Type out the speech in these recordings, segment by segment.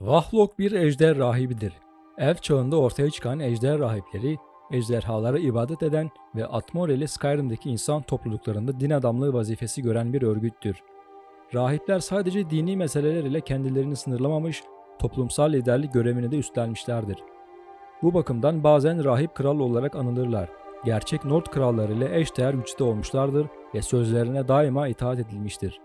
Vahlok bir ejder rahibidir. Elf çağında ortaya çıkan ejder rahipleri, ejderhalara ibadet eden ve Atmoreli Skyrim'deki insan topluluklarında din adamlığı vazifesi gören bir örgüttür. Rahipler sadece dini meseleler ile kendilerini sınırlamamış, toplumsal liderlik görevini de üstlenmişlerdir. Bu bakımdan bazen rahip kral olarak anılırlar. Gerçek Nord kralları ile eşdeğer güçte olmuşlardır ve sözlerine daima itaat edilmiştir.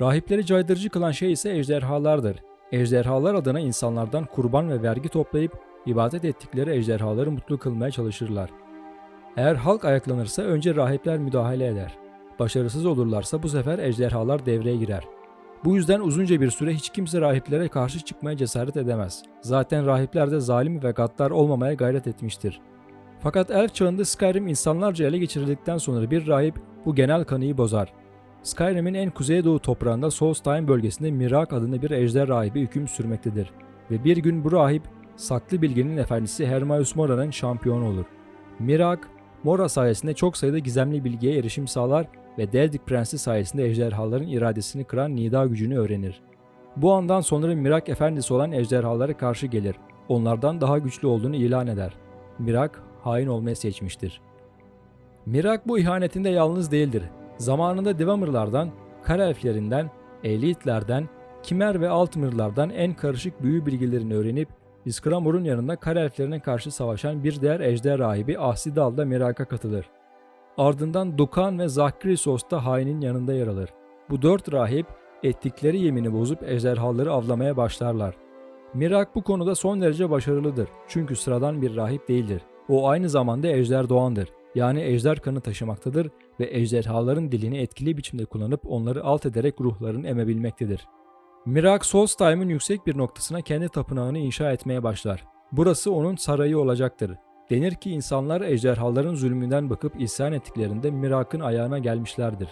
Rahipleri caydırıcı kılan şey ise ejderhalardır. Ejderhalar adına insanlardan kurban ve vergi toplayıp ibadet ettikleri ejderhaları mutlu kılmaya çalışırlar. Eğer halk ayaklanırsa önce rahipler müdahale eder. Başarısız olurlarsa bu sefer ejderhalar devreye girer. Bu yüzden uzunca bir süre hiç kimse rahiplere karşı çıkmaya cesaret edemez. Zaten rahipler de zalim ve gaddar olmamaya gayret etmiştir. Fakat elf çağında Skyrim insanlarca ele geçirildikten sonra bir rahip bu genel kanıyı bozar. Skyrim'in en kuzeydoğu toprağında Solstheim bölgesinde Mirak adında bir ejder rahibi hüküm sürmektedir. Ve bir gün bu rahip, saklı bilginin efendisi Hermaeus Mora'nın şampiyonu olur. Mirak, Mora sayesinde çok sayıda gizemli bilgiye erişim sağlar ve Deldik Prensi sayesinde ejderhaların iradesini kıran nida gücünü öğrenir. Bu andan sonra Mirak efendisi olan ejderhalara karşı gelir. Onlardan daha güçlü olduğunu ilan eder. Mirak, hain olmayı seçmiştir. Mirak bu ihanetinde yalnız değildir. Zamanında Devamirlardan, Kara Elflerinden, Elitlerden, Kimer ve Altmirlardan en karışık büyü bilgilerini öğrenip İskramor'un yanında Kara Elflerine karşı savaşan bir diğer ejder rahibi Ahsidal da Mirak'a katılır. Ardından Dukan ve Zakrisos da hainin yanında yer alır. Bu dört rahip ettikleri yemini bozup ejderhaları avlamaya başlarlar. Mirak bu konuda son derece başarılıdır. Çünkü sıradan bir rahip değildir. O aynı zamanda ejder doğandır. Yani ejder kanı taşımaktadır ve ejderhaların dilini etkili biçimde kullanıp onları alt ederek ruhlarını emebilmektedir. Mirak Solstheim'in yüksek bir noktasına kendi tapınağını inşa etmeye başlar. Burası onun sarayı olacaktır. Denir ki insanlar ejderhaların zulmünden bakıp isyan ettiklerinde Mirak'ın ayağına gelmişlerdir.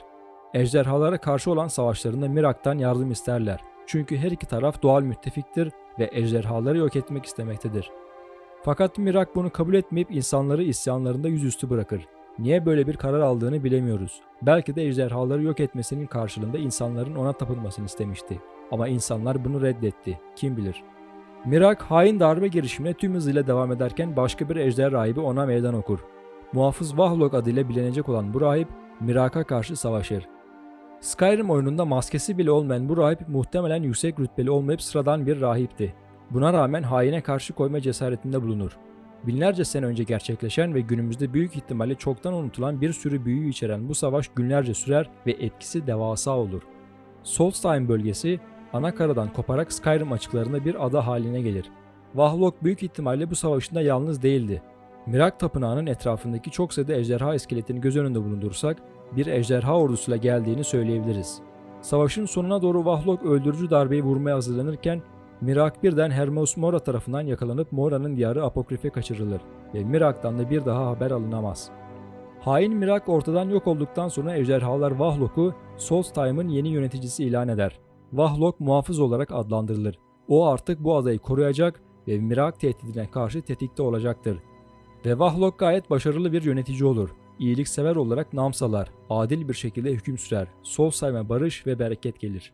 Ejderhalara karşı olan savaşlarında Mirak'tan yardım isterler. Çünkü her iki taraf doğal müttefiktir ve ejderhaları yok etmek istemektedir. Fakat Mirak bunu kabul etmeyip insanları isyanlarında yüzüstü bırakır. Niye böyle bir karar aldığını bilemiyoruz. Belki de ejderhaları yok etmesinin karşılığında insanların ona tapınmasını istemişti. Ama insanlar bunu reddetti. Kim bilir. Mirak hain darbe girişimine tüm hızıyla devam ederken başka bir ejder rahibi ona meydan okur. Muhafız Vahlok adıyla bilinecek olan bu rahip Mirak'a karşı savaşır. Skyrim oyununda maskesi bile olmayan bu rahip muhtemelen yüksek rütbeli olmayıp sıradan bir rahipti. Buna rağmen haine karşı koyma cesaretinde bulunur. Binlerce sene önce gerçekleşen ve günümüzde büyük ihtimalle çoktan unutulan bir sürü büyü içeren bu savaş günlerce sürer ve etkisi devasa olur. Solstheim bölgesi ana karadan koparak Skyrim açıklarında bir ada haline gelir. Vahlok büyük ihtimalle bu savaşında yalnız değildi. Mirak Tapınağı'nın etrafındaki çok sayıda ejderha iskeletini göz önünde bulundurursak bir ejderha ordusuyla geldiğini söyleyebiliriz. Savaşın sonuna doğru Vahlok öldürücü darbeyi vurmaya hazırlanırken Mirak birden Hermos Mora tarafından yakalanıp Mora'nın diyarı Apokrif'e kaçırılır ve Mirak'tan da bir daha haber alınamaz. Hain Mirak ortadan yok olduktan sonra ejderhalar Vahlok'u Solstheim'ın yeni yöneticisi ilan eder. Vahlok muhafız olarak adlandırılır. O artık bu adayı koruyacak ve Mirak tehdidine karşı tetikte olacaktır. Ve Vahlok gayet başarılı bir yönetici olur. İyiliksever olarak nam salar, adil bir şekilde hüküm sürer, Solstheim'e barış ve bereket gelir.